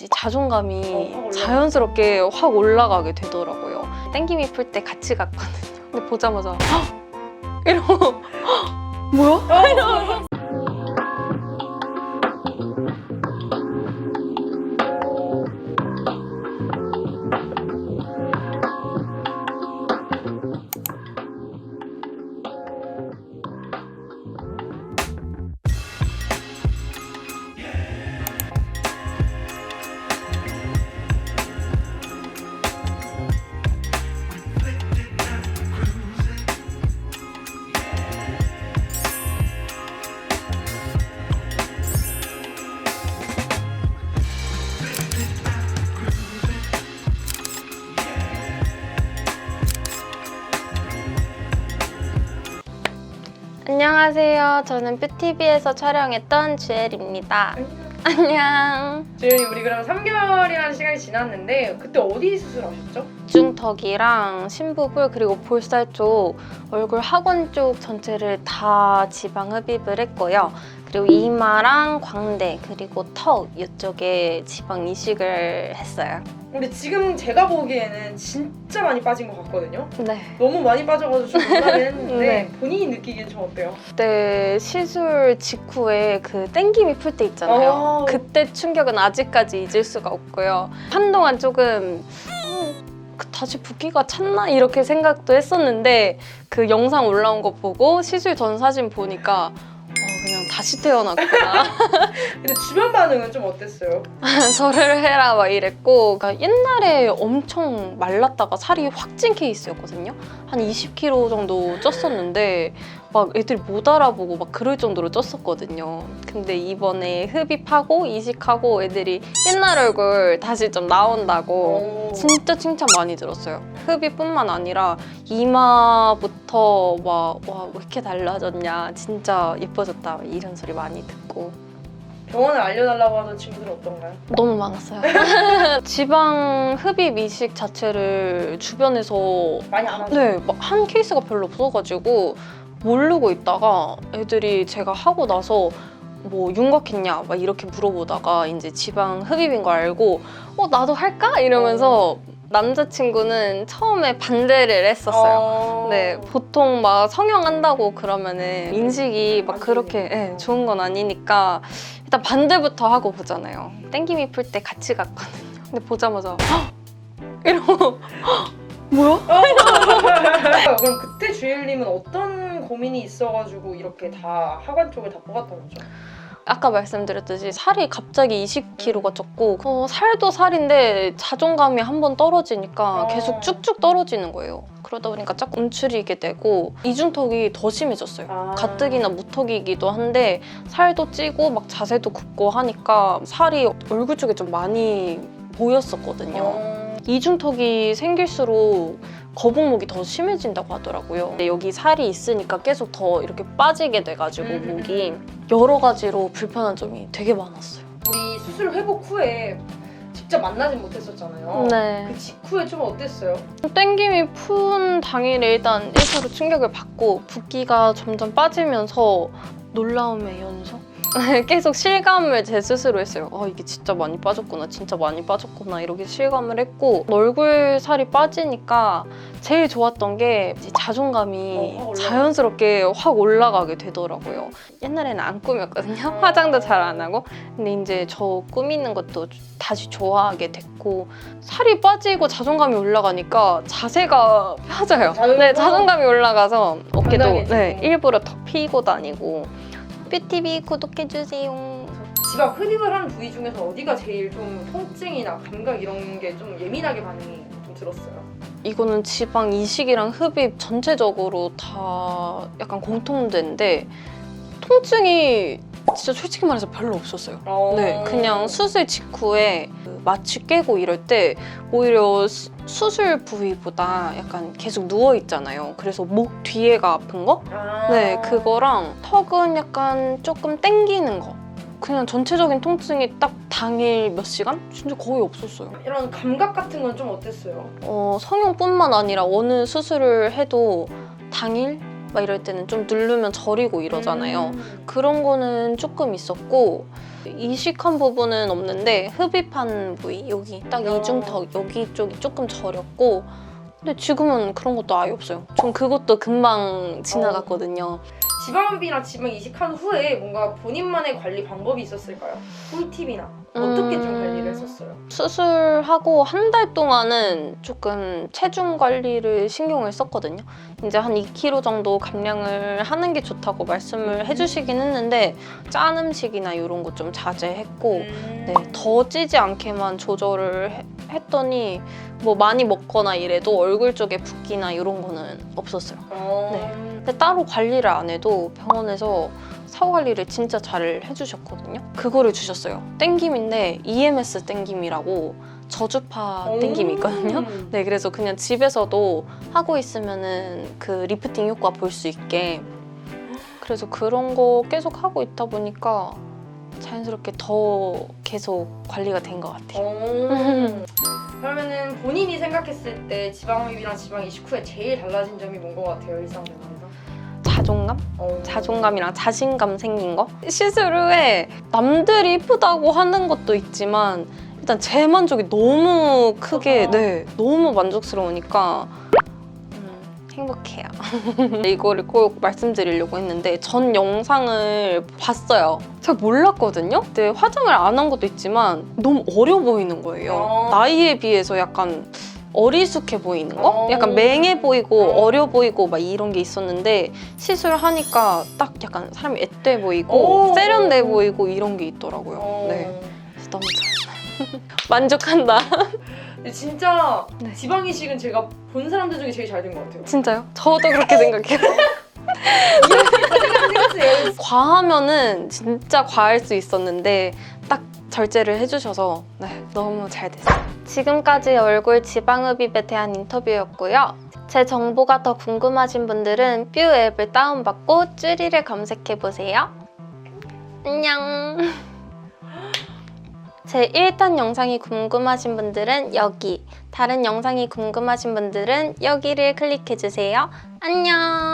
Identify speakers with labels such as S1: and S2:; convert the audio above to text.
S1: 이 자존감이
S2: 어.
S1: 자연스럽게 확 올라가게 되더라고요. 땡김이 풀 때 같이 갔거든요. 근데 보자마자 헉! 이러고 헉! 뭐야? 안녕하세요. 저는 뷰티비에서 촬영했던 주엘입니다. 안녕.
S2: 지금 우리 그럼 3개월이라는 시간이 지났는데 그때 어디 수술하셨죠?
S1: 중턱이랑 신부불 그리고 볼살 쪽 얼굴 하관 쪽 전체를 다 지방 흡입을 했고요. 그리고 이마랑 광대 그리고 턱 이쪽에 지방 이식을 했어요.
S2: 근데 지금 제가 보기에는 진짜 많이 빠진 것 같거든요.
S1: 네.
S2: 너무 많이 빠져가지고 좀 놀라긴 했는데
S1: 네.
S2: 본인이 느끼기엔 좀 어때요?
S1: 그때 시술 직후에 그 땡김이 풀 때 있잖아요.
S2: 어.
S1: 그때 충격은 아직까지 잊을 수가 없고요. 한동안 조금 음, 그 다시 붓기가 찼나 이렇게 생각도 했었는데 그 영상 올라온 거 보고 시술 전 사진 보니까 어, 그냥 다시 태어났구나.
S2: 근데 주변 반응은 좀 어땠어요?
S1: 절을 해라 막 이랬고 그러니까 옛날에 엄청 말랐다가 살이 확 찐 케이스였거든요. 한 20kg 정도 쪘었는데 막 애들이 못 알아보고 막 그럴 정도로 쪘었거든요. 근데 이번에 흡입하고 이식하고 애들이 옛날 얼굴 다시 좀 나온다고
S2: 어.
S1: 진짜 칭찬 많이 들었어요. 흡입뿐만 아니라 이마부터 막 와 왜 이렇게 달라졌냐 진짜 예뻐졌다 이런 소리 많이 듣고
S2: 병원을 알려달라고 하던 친구들은 어떤가요?
S1: 너무 많았어요. 지방 흡입 이식 자체를 주변에서
S2: 많이 안 하죠?
S1: 네, 막한 케이스가 별로 없어가지고 모르고 있다가 애들이 제가 하고 나서 뭐 윤곽했냐 막 이렇게 물어보다가 이제 지방 흡입인 거 알고 어 나도 할까 이러면서 남자친구는 처음에 반대를 했었어요.
S2: 어.
S1: 네, 보통 막 성형한다고 그러면은 인식이
S2: 막안
S1: 그렇게. 예, 좋은 건 아니니까 일단 반대부터 하고 보잖아요. 땡김이 풀 때 같이 갔거든요. 근데 보자마자 헉! 이러고 헉! 뭐야?
S2: 그럼 그때 주일님은 어떤 고민이 있어가지고 이렇게 다 하관 쪽을 다 뽑았던 거죠?
S1: 아까 말씀드렸듯이 살이 갑자기 20kg가 쪘고 어, 살도 살인데 자존감이 한 번 떨어지니까
S2: 어.
S1: 계속 쭉쭉 떨어지는 거예요. 그러다 보니까 자꾸 움츠리게 되고 이중턱이 더 심해졌어요.
S2: 아.
S1: 가뜩이나 무턱이기도 한데 살도 찌고 막 자세도 굽고 하니까 살이 얼굴 쪽에 좀 많이 보였었거든요.
S2: 어.
S1: 이중턱이 생길수록 거북목이 더 심해진다고 하더라고요. 근데 여기 살이 있으니까 계속 더 이렇게 빠지게 돼가지고
S2: 음.
S1: 목이 여러 가지로 불편한 점이 되게 많았어요.
S2: 우리 수술 회복 후에 직접 만나진 못했었잖아요.
S1: 네.
S2: 그 직후에 좀 어땠어요?
S1: 땡김이 푼 당일에 일단 1차로 충격을 받고 붓기가 점점 빠지면서 놀라움의 연속? 계속 실감을 제 스스로 했어요. 아, 이게 진짜 많이 빠졌구나, 진짜 많이 빠졌구나, 이렇게 실감을 했고, 얼굴 살이 빠지니까 제일 좋았던 게 자존감이
S2: 어.
S1: 자연스럽게 확 올라가게 되더라고요. 옛날에는 안 꾸몄거든요.
S2: 어.
S1: 화장도 잘 안 하고. 근데 이제 저 꾸미는 것도 다시 좋아하게 됐고, 살이 빠지고 자존감이 올라가니까 자세가 펴져요.
S2: 자존감?
S1: 네, 자존감이 올라가서 어깨도. 네, 일부러 더 피고 다니고. 뷰티비 구독해주세요.
S2: 지방 흡입을 한 부위 중에서 어디가 제일 좀 통증이나 감각 이런 게 좀 예민하게 반응이 좀 들었어요?
S1: 이거는 지방 이식이랑 흡입 전체적으로 다 약간 공통된데 통증이 진짜 솔직히 말해서 별로 없었어요.
S2: 어.
S1: 네, 그냥 수술 직후에 그 마취 깨고 이럴 때 오히려 수, 수술 부위보다 약간 계속 누워 있잖아요. 그래서 목 뒤에가 아픈 거?
S2: 아.
S1: 네, 그거랑 턱은 약간 조금 땡기는 거. 그냥 전체적인 통증이 딱 당일 몇 시간? 진짜 거의 없었어요.
S2: 이런 감각 같은 건 좀 어땠어요?
S1: 어, 성형뿐만 아니라 어느 수술을 해도 당일 막 이럴 때는 좀 누르면 저리고 이러잖아요.
S2: 음.
S1: 그런 거는 조금 있었고 이식한 부분은 없는데 흡입한 부위 여기 딱
S2: 어.
S1: 이중턱 여기 쪽이 조금 저렸고 근데 지금은 그런 것도 아예 없어요. 전 그것도 금방 지나갔거든요.
S2: 지방흡입이나 지방 이식한 후에 뭔가 본인만의 관리 방법이 있었을까요? 꿀팁이나 어떻게 좀
S1: 음.
S2: 관리를 했었어요?
S1: 수술하고 한 달 동안은 조금 체중 관리를 신경을 썼거든요. 이제 한 2kg 정도 감량을 하는 게 좋다고 말씀을 해주시긴 했는데 짠 음식이나 이런 거 좀 자제했고
S2: 음.
S1: 네, 더 찌지 않게만 조절을 해- 했더니 뭐 많이 먹거나 이래도 얼굴 쪽에 붓기나 이런 거는 없었어요.
S2: 어.
S1: 네. 근데 따로 관리를 안 해도 병원에서 사후 관리를 진짜 잘 해주셨거든요. 그거를 주셨어요. 땡김인데 EMS 땡김이라고 저주파 땡김이 있거든요.
S2: 음.
S1: 네, 그래서 그냥 집에서도 하고 있으면은 그 리프팅 효과 볼 수 있게 그래서 그런 거 계속 하고 있다 보니까 자연스럽게 더 계속 관리가 된 것 같아요.
S2: 어. 그러면은 본인이 생각했을 때 지방 흡입이랑 지방 이식 후에 제일 달라진 점이 뭔 것 같아요 일상생활에서?
S1: 자존감?
S2: 어.
S1: 자존감이랑 자신감 생긴 거? 시술 후에 남들이 이쁘다고 하는 것도 있지만 일단 제 만족이 너무 크게
S2: 어.
S1: 네 너무 만족스러우니까 음, 행복해요. 이거를 꼭 말씀드리려고 했는데 전 영상을 봤어요. 제가 몰랐거든요. 근데 화장을 안 한 것도 있지만 너무 어려 보이는 거예요.
S2: 어.
S1: 나이에 비해서 약간 어리숙해 보이는 거?
S2: 어.
S1: 약간 맹해 보이고
S2: 어.
S1: 어려 보이고 막 이런 게 있었는데 시술하니까 딱 약간 사람이 앳돼 보이고
S2: 오.
S1: 세련돼 보이고 이런 게 있더라고요.
S2: 어.
S1: 네. 그래서 너무 좋아요. 만족한다.
S2: 근데 진짜
S1: 네.
S2: 지방 이식은 제가 본 사람들 중에 제일 잘 된 것 같아요.
S1: 진짜요? 저도 그렇게 생각해요.
S2: 생각해보세요.
S1: 과하면은 진짜 과할 수 있었는데 딱 절제를 해주셔서 네, 너무 잘 됐어요. 지금까지 얼굴 지방흡입에 대한 인터뷰였고요. 제 정보가 더 궁금하신 분들은 뷰 앱을 다운받고 쭈리를 검색해보세요. 안녕. 제 1단 영상이 궁금하신 분들은 여기, 다른 영상이 궁금하신 분들은 여기를 클릭해주세요. 안녕.